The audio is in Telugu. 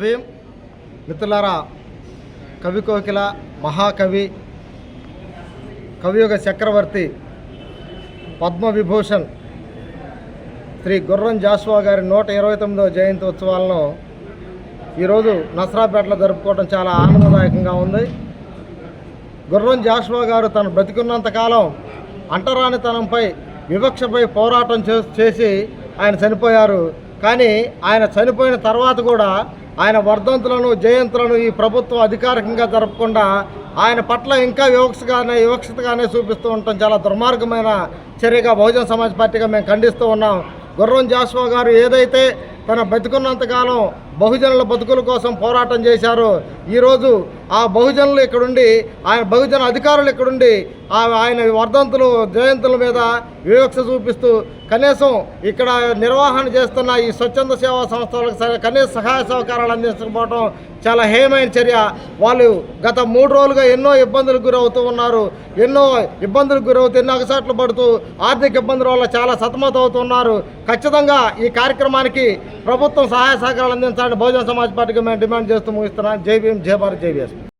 భీం మిత్రులారా కవి కోకిల మహాకవి కవియుగ చక్రవర్తి పద్మవిభూషణ్ శ్రీ గుర్రం జాస్వా గారి నూట ఇరవై తొమ్మిదవ జయంతి ఉత్సవాలను ఈరోజు నసరాపేటలో జరుపుకోవడం చాలా ఆనందదాయకంగా ఉంది. గుర్రం జాస్వా గారు తను బ్రతికున్నంత కాలం అంటరానితనంపై వివక్షపై పోరాటం చే- చేసి ఆయన చనిపోయారు. కానీ ఆయన చనిపోయిన తర్వాత కూడా ఆయన వర్ధంతులను జయంతులను ఈ ప్రభుత్వం అధికారికంగా జరపకుండా ఆయన పట్ల ఇంకా వివక్షగానే వివక్షతగానే చూపిస్తూ ఉండటం చాలా దుర్మార్గమైన చర్యగా బహుజన సమాజ్ పార్టీగా మేము ఖండిస్తూ ఉన్నాం. గుర్రం జాస్వా గారు ఏదైతే తన బతికున్నంతకాలం బహుజనుల బతుకుల కోసం పోరాటం చేశారు. ఈరోజు ఆ బహుజనులు ఇక్కడుండి ఆయన బహుజన అధికారులు ఇక్కడుండి ఆ ఆయన వర్ధంతులు జయంతుల మీద వివక్ష చూపిస్తూ కనీసం ఇక్కడ నిర్వహణ చేస్తున్న ఈ స్వచ్ఛంద సేవా సంస్థలకు కనీస సహాయ సహకారాలు అందించకపోవడం చాలా హేయమైన చర్య. వాళ్ళు గత మూడు రోజులుగా ఎన్నో ఇబ్బందులకు గురవుతూ ఉన్నారు. ఎన్నో ఇబ్బందులకు గురవుతూ ఎన్నో అగసాట్లు పడుతూ ఆర్థిక ఇబ్బందుల వల్ల చాలా సతమతమవుతున్నారు ఖచ్చితంగా ఈ కార్యక్రమానికి ప్రభుత్వం సహాయ సహకారాలు అందించాలని బహుజన సమాజ్ పార్టీకి మేము డిమాండ్ చేస్తూ ముగిస్తున్నాం. జై భీమ్ జై భారత్ జై